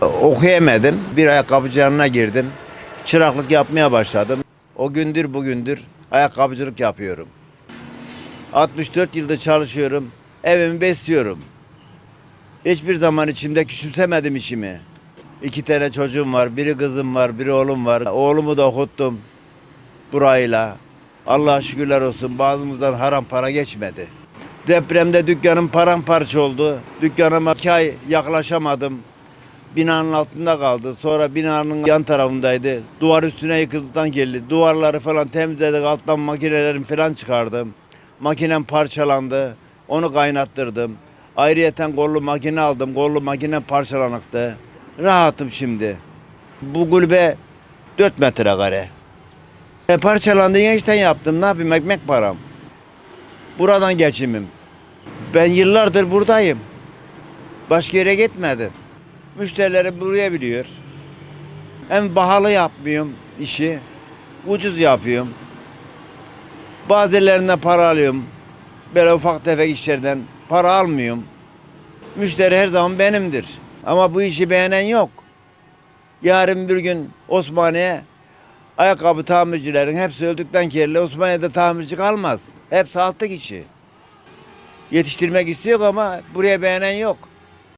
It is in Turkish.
Okuyamadım. Bir ayakkabıcı girdim. Çıraklık yapmaya başladım. O gündür bugündür ayakkabıcılık yapıyorum. 64 yıldır çalışıyorum. Evimi besliyorum. Hiçbir zaman içimde küçümsemedim işimi. İki tane çocuğum var. Biri kızım var, biri oğlum var. Oğlumu da okuttum burayla. Allah'a şükürler olsun bazımızdan haram para geçmedi. Depremde dükkanım paramparça oldu. Dükkanıma iki ay yaklaşamadım. Binanın altında kaldı. Sonra binanın yan tarafındaydı. Duvar üstüne yıkıldıktan geldi. Duvarları falan temizledik. Alttan makinelerim falan çıkardım. Makinem parçalandı. Onu kaynattırdım. Ayrıyeten kollu makine aldım. Kollu makine parçalanıktı. Rahatım şimdi. Bu kulübe 4 metrekare. E, parçalandı yeniden yaptım. Ne yapayım ekmek param. Buradan geçimim. Ben yıllardır buradayım. Başka yere gitmedim. Müşterileri buraya biliyor. Hem pahalı yapmıyorum işi. Ucuz yapıyorum. Bazılarında para alıyorum. Böyle ufak tefek işlerden para almıyorum. Müşteri her zaman benimdir. Ama bu işi beğenen yok. Yarın bir gün Osmaniye ayakkabı tamircilerin hepsi öldükten kelle Osmaniye'de tamirci kalmaz. Hepsi altı kişi. Yetiştirmek istiyor ama buraya beğenen yok.